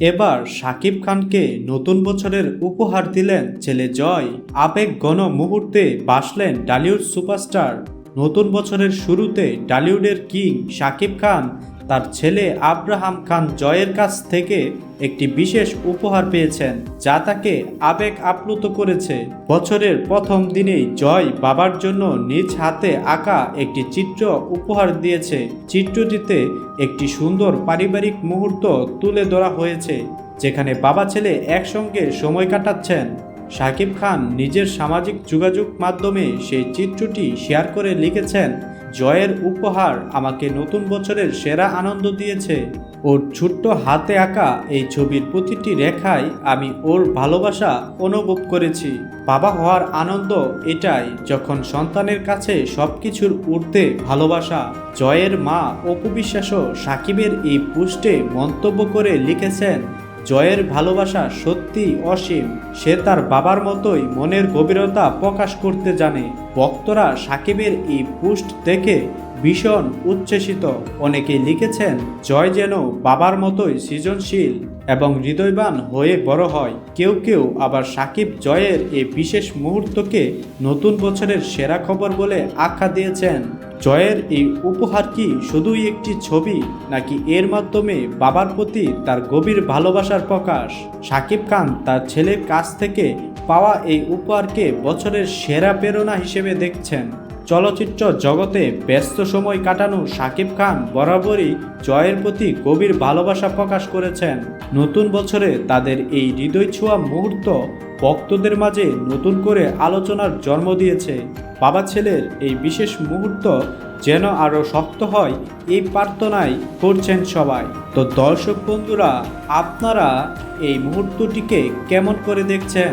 এবার শাকিব খানকে নতুন বছরের উপহার দিলেন ছেলে জয়। আবেগ গণ মুহূর্তে বাসলেন ডালিউড সুপারস্টার। নতুন বছরের শুরুতে ডালিউডের কিং শাকিব খান তার ছেলে আব্রাহাম খান জয়ের কাছ থেকে একটি বিশেষ উপহার পেয়েছেন, যা তাকে আবেগ আপ্লুত করেছে। বছরের প্রথম দিনেই জয় বাবার জন্য নিজ হাতে আঁকা একটি চিত্র উপহার দিয়েছে। চিত্রটিতে একটি সুন্দর পারিবারিক মুহূর্ত তুলে ধরা হয়েছে, যেখানে বাবা ছেলে একসঙ্গে সময় কাটাচ্ছেন। শাকিব খান নিজের সামাজিক যোগাযোগ মাধ্যমে সেই চিত্রটি শেয়ার করে লিখেছেন জয়ের উপহার আমাকে নতুন বছরের সেরা আনন্দ দিয়েছে। ওর ছোট্ট হাতে আঁকা এই ছবির প্রতিটি রেখায় আমি ওর ভালোবাসা অনুভব করেছি। বাবা হওয়ার আনন্দ এটাই, যখন সন্তানের কাছে সব কিছুর ঊর্ধ্বে ভালোবাসা, জয়ের মা অপু বিশ্বাসও সাকিবের এই পোস্টে মন্তব্য করে লিখেছেন জয়ের ভালোবাসা সত্যি অসীম, সে তার বাবার মতোই মনের গভীরতা প্রকাশ করতে জানে। ভক্তরা সাকিবের এই পোস্ট দেখে ভীষণ উচ্ছ্বসিত। অনেকে লিখেছেন, জয় যেন বাবার মতোই সৃজনশীল এবং হৃদয়বান হয়ে বড় হয়। কেউ কেউ আবার সাকিব জয়ের এই বিশেষ মুহূর্তকে নতুন বছরের সেরা খবর বলে আখ্যা দিয়েছেন। জয়ের এই উপহার কি শুধুই একটি ছবি, নাকি এর মাধ্যমে বাবার প্রতি তার গভীর ভালোবাসার প্রকাশ? সাকিব খান তার ছেলের কাছ থেকে পাওয়া এই উপহারকে বছরের সেরা প্রেরণা হিসেবে দেখছেন। চলচ্চিত্র জগতে ব্যস্ত সময় কাটানো সাকিব খান বরাবরই জয়ের প্রতি গভীর ভালোবাসা প্রকাশ করেছেন। নতুন বছরে তাদের এই হৃদয় ছোঁয়া মুহূর্ত ভক্তদের মাঝে নতুন করে আলোচনার জন্ম দিয়েছে। বাবা ছেলের এই বিশেষ মুহূর্ত যেন আরও শক্ত হয় এই প্রার্থনাই করছেন সবাই। তো দর্শক বন্ধুরা, আপনারা এই মুহূর্তটিকে কেমন করে দেখছেন?